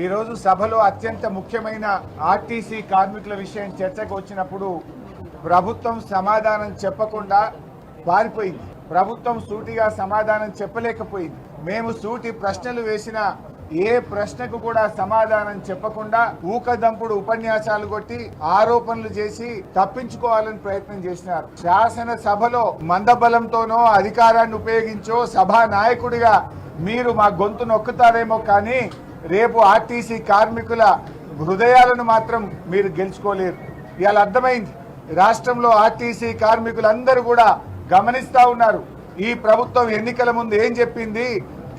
ఈరోజు సభలో అత్యంత ముఖ్యమైన ఆర్టీసీ కార్మికుల విషయం చర్చకు వచ్చినప్పుడు ప్రభుత్వం సమాధానం చెప్పకుండా పారిపోయింది. ప్రభుత్వం సూటిగా సమాధానం చెప్పలేకపోయింది. మేము సూటి ప్రశ్నలు వేసిన ఏ ప్రశ్నకు కూడా సమాధానం చెప్పకుండా ఊకదంపుడు ఉపన్యాసాలు కొట్టి ఆరోపణలు చేసి తప్పించుకోవాలని ప్రయత్నం చేసినారు. శాసన సభలో మందబలంతోనో అధికారాన్ని ఉపయోగించో సభా నాయకుడిగా మీరు మా గొంతు నొక్కుతారేమో కానీ రేపు ఆర్టీసీ కార్మికుల హృదయాలను మాత్రం మీరు గెలుచుకోలేరు. ఇవాళ అర్థమైంది. రాష్ట్రంలో ఆర్టీసీ కార్మికులందరూ కూడా గమనిస్తా ఉన్నారు. ఈ ప్రభుత్వం ఎన్నికల ముందు ఏం చెప్పింది?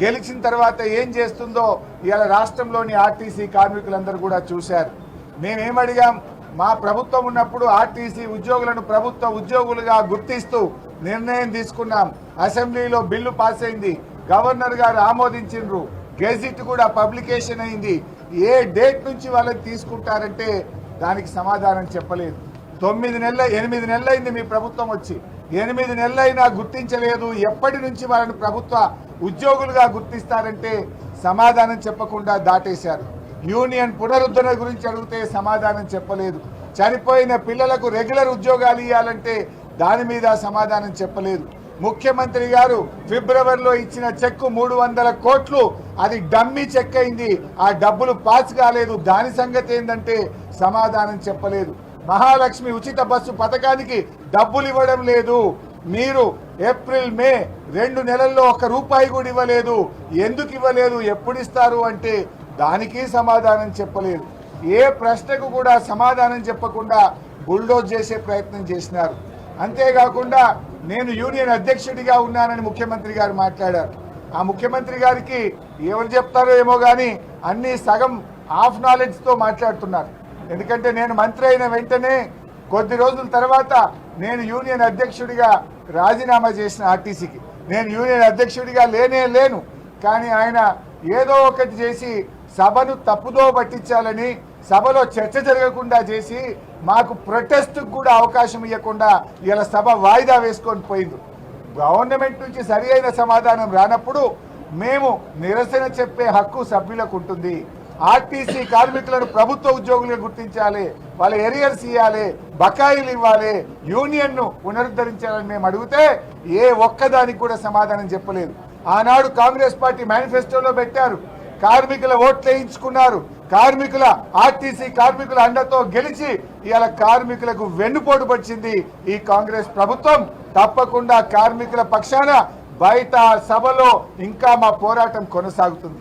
గెలిచిన తర్వాత ఏం చేస్తుందో? ఇవాళ రాష్ట్రంలోని ఆర్టీసీ కార్మికులందరూ కూడా చూశారు. మేమేమడిగాం? మా ప్రభుత్వం ఉన్నప్పుడు ఆర్టీసీ ఉద్యోగులను ప్రభుత్వ ఉద్యోగులుగా గుర్తిస్తూ నిర్ణయం తీసుకున్నాం. అసెంబ్లీలో బిల్లు పాస్ అయింది గవర్నర్ గారు ఆమోదించిండ్రు. గెజిట్ కూడా పబ్లికేషన్ అయింది. ఏ డేట్ నుంచి వాళ్ళని తీసుకుంటారంటే దానికి సమాధానం చెప్పలేదు. తొమ్మిది నెలల ఎనిమిది నెలలైంది మీ ప్రభుత్వం వచ్చి. ఎనిమిది నెలలైనా గుర్తించలేదు. ఎప్పటి నుంచి వాళ్ళని ప్రభుత్వ ఉద్యోగులుగా గుర్తిస్తారంటే సమాధానం చెప్పకుండా దాటేశారు. యూనియన్ పునరుద్ధరణ గురించి అడిగితే సమాధానం చెప్పలేదు. చనిపోయిన పిల్లలకు రెగ్యులర్ ఉద్యోగాలు ఇవ్వాలంటే దాని మీద సమాధానం చెప్పలేదు. ముఖ్యమంత్రి గారు ఫిబ్రవరిలో ఇచ్చిన చెక్కు మూడు వందల కోట్లు అది డమ్మి చెక్ అయింది ఆ డబ్బులు పాస్ కాలేదు. దాని సంగతి ఏంటంటే సమాధానం చెప్పలేదు. మహాలక్ష్మి ఉచిత బస్సు పథకానికి డబ్బులు ఇవ్వడం లేదు. మీరు ఏప్రిల్ మే రెండు నెలల్లో ఒక రూపాయి కూడా ఇవ్వలేదు. ఎందుకు ఇవ్వలేదు? ఎప్పుడు ఇస్తారు అంటే దానికి సమాధానం చెప్పలేదు. ఏ ప్రశ్నకు కూడా సమాధానం చెప్పకుండా బుల్డోజ్ చేసే ప్రయత్నం చేసినారు. అంతేకాకుండా నేను యూనియన్ అధ్యక్షుడిగా ఉన్నానని ముఖ్యమంత్రి గారు మాట్లాడారు. ఆ ముఖ్యమంత్రి గారికి ఎవరు చెప్తారో ఏమో కానీ అన్ని సగం హాఫ్ నాలెడ్జ్తో మాట్లాడుతున్నారు. ఎందుకంటే నేను మంత్రి అయిన వెంటనే కొద్ది రోజుల తర్వాత నేను యూనియన్ అధ్యక్షుడిగా రాజీనామా చేసిన ఆర్టీసీకి. నేను యూనియన్ అధ్యక్షుడిగా లేనే లేను. కానీ ఆయన ఏదో ఒకటి చేసి సభను తప్పుదో పట్టించాలని సభలో చర్చ జరగకుండా చేసి మాకు ప్రొటెస్ట్ కూడా అవకాశం ఇవ్వకుండా ఇలా సభ వాయిదా వేసుకొని పోయింది గవర్నమెంట్ నుంచి సరి అయిన సమాధానం రానప్పుడు మేము నిరసన చెప్పే హక్కు సభ్యులకు ఉంటుంది. ఆర్టీసీ కార్మికులను ప్రభుత్వ ఉద్యోగులుగా గుర్తించాలి వాళ్ళ ఎరియర్స్ ఇవ్వాలి బకాయిలు ఇవ్వాలి యూనియన్ను పునరుద్ధరించాలని మేము అడిగితే ఏ ఒక్కదానికి కూడా సమాధానం చెప్పలేదు. ఆనాడు కాంగ్రెస్ పార్టీ మేనిఫెస్టోలో పెట్టారు. కార్మికుల ఓట్లు వేయించుకున్నారు. కార్మికుల ఆర్టీసీ కార్మికుల అండతో గెలిచి ఇవాళ కార్మికులకు వెన్నుపోటు పడిచింది ఈ కాంగ్రెస్ ప్రభుత్వం. తప్పకుండా కార్మికుల పక్షాన బయట సభలో ఇంకా మా పోరాటం కొనసాగుతుంది.